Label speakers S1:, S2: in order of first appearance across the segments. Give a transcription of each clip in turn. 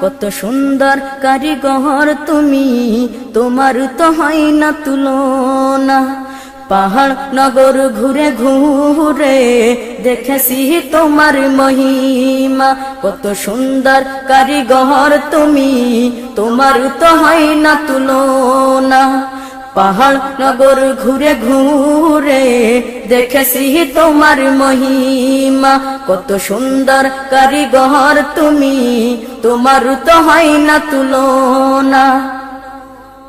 S1: কত সুন্দর কারিগর তুমি, তোমার তো হয় না তুলনা। পাহাড় নগর ঘুরে ঘুরে দেখেছি তোমার মহিমা। কত সুন্দর কারিগর তুমি, তোমার তো হয় না তুলনা। পাহাড় নগর ঘুরে ঘুরে দেখেছি তোমার মহিমা। কত সুন্দর কারিগর তুমি, তোমার তো হয় না তুলনা।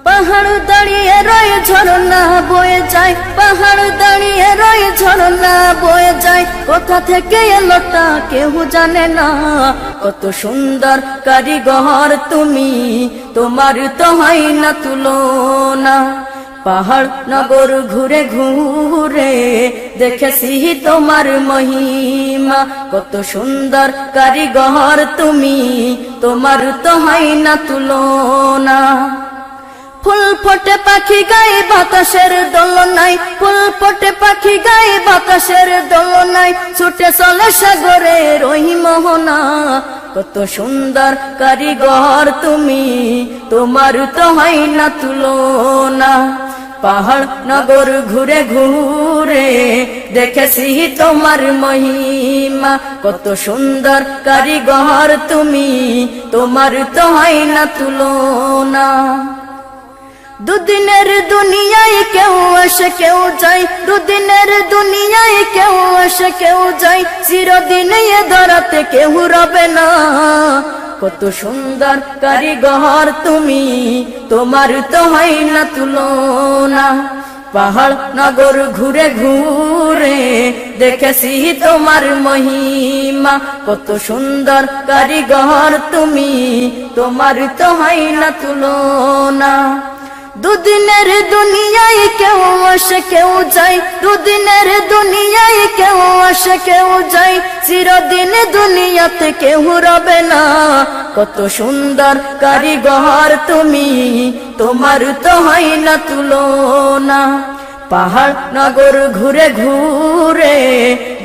S1: পাহাড় দাঁড়িয়ে রয়ে ঝরনা বয়ে যায়, পাহাড় দাঁড়িয়ে রয়ে ঝরনা বয়ে যায়। কোথা থেকে এলোটা কেউ জানে না। কত সুন্দর কারিগর তুমি, তোমার তো হয় না তুলনা। পাহাড় নগর ঘুরে ঘুরে দেখেছি তোমার মহিমা। কত সুন্দর কারিগর তুমি, তোমার তো হয় না তুলনা। ফুল ফোটে পাখি গায়ে বাতাসের দোলনায়, ফুল ফোটে পাখি গায়ে বাতাসের দোলনায়, ছুটে চলে সাগরে রহি মোহনা। কত সুন্দর কারিগর তুমি, তোমার তো হয় না তুলনা। পাহাড় নগর ঘুরে ঘুরে দেখেছি তোমার মহিমা। কত সুন্দর কারিগর তুমি, তোমার তো হয় না তুলনা। দুদিনের দুনিয়ায় কেউ আসে, কেউ যায়। দুদিনের দুনিয়ায় কেউ আসে, কেউ যায়। চিরদিন ধরাতে কেউ রবে না। কত সুন্দর কারিগর তুমি। তোমার তো হয় না তুলনা। পাহাড় নগর ঘুরে ঘুরে দেখেছি তোমার মহিমা। কত সুন্দর কারিগর তুমি। তোমার তো হয় না তুলনা। দুদিনের দুনিয়ায় কেউ আসে, কেউ যায়। দুদিনের দুনিয়ায় কেউ আসে, কেউ যায়। চিরদিন দুনিয়াতে কেউ রবে না। কত সুন্দর কারিগর তুমি, তোমার তো হয় না তুলনা। পাহাড় নগর ঘুরে ঘুরে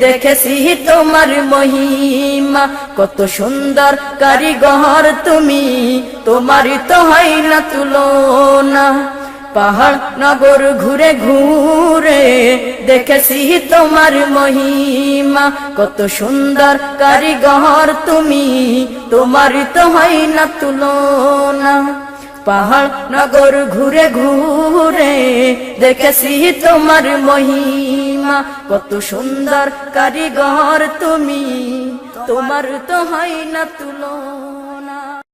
S1: দেখেছি তোমার মহিমা। কত সুন্দর কারিগর তুমি তোমার তো হয় না তুলনা। পাহাড় নগর ঘুরে ঘুরে দেখেছি তোমার মহিমা। কত সুন্দর কারিগর তুমি তোমার তো হয় না তুলনা। পাহাড় নগর ঘুরে ঘুরে দেখেছি তোমার মহিমা। কত সুন্দর কারিগর তুমি, তোমার তো হয় না তুলো।